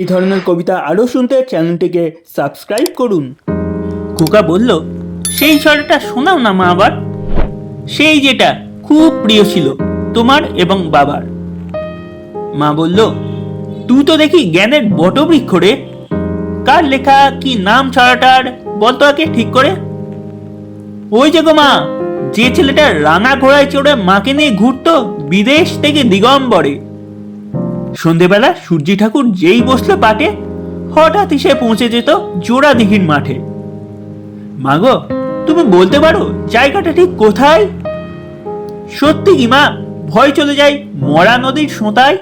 এই ধরনের কবিতা আরও শুনতে চ্যানেলটিকে সাবস্ক্রাইব করুন। খোকা বলল, সেই ছড়াটা শোনাও না মা আবার। সেই যেটা খুব প্রিয় ছিল তোমার এবং বাবার। মা বলল তুই তো দেখি জ্ঞানের বটবৃক্ষ রে। কার লেখা, কি নাম ছড়াটার বলতো আগে ঠিক করে। ওই যে গো মা, যে ছেলেটা রাঙা ঘোড়ায় চড়ে মাকে নিয়ে ঘুরতো বিদেশ থেকে দিগম্বরে সন্ধেবেলা সূর্যি ঠাকুর যেই বসল পাটে হঠাৎ এসে পৌঁছে যেত জোড়া দিঘির মাঠে। মাগো, তুমি বলতে পারো জায়গাটা ঠিক কোথায়? সত্যি কি, মা? ভয় চলে যায় মরা নদীর সোঁতায়?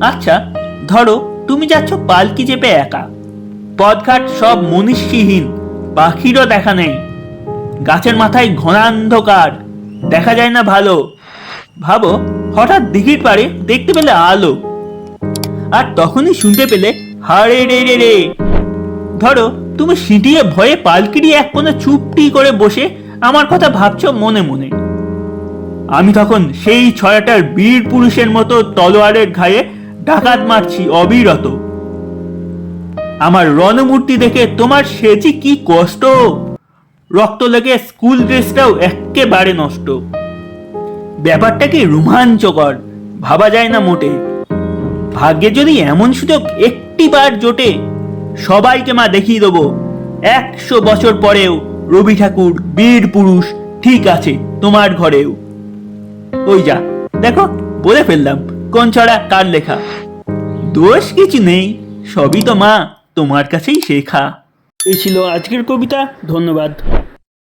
আচ্ছা ধরো তুমি যাচ্ছ পালকি চেপে একা। পথঘাট সব মনীষীহীন, পাখিরও দেখা নেই। গাছের মাথায় ঘনান্ধকার, দেখা যায় না ভালো। ভাবো, হঠাৎ দিঘির পাড়ে দেখতে পেলে আলো। আর তখনই শুনতে পেলে হারে রে রে রে। ধরো, তুমি সিটিয়ে ভয়ে পালকিরি এক কোণে চুপটি করে বসে আমার কথা ভাবছ মনে মনে। আমি তখন সেই ছয়াটার বীর পুরুষের মতো তলোয়ারের ঘায়ে ডাকাত মারছি অবিরত। আমার রণমূর্তি দেখে তোমার সেজি কি কষ্ট? রক্ত লেগে স্কুল ড্রেসটাও একেবারে নষ্ট। ব্যাপারটা কি রোমাঞ্চকর? ভাবা যায় না মোটে। ভাগ্যে যদি এমন সুযোগ একটি বার জোটে, সবাইকে মা দেখিয়ে দেবো। একশো বছর পরেও রবি ঠাকুর, বীর পুরুষ ঠিক আছে তোমার ঘরেও। ওই যা, দেখো, বলে ফেললাম, কোন ছড়া, কার লেখা? দোষ কিছু নেই, সবই তো মা তোমার কাছেই শেখা। এই ছিল আজকের কবিতা, ধন্যবাদ।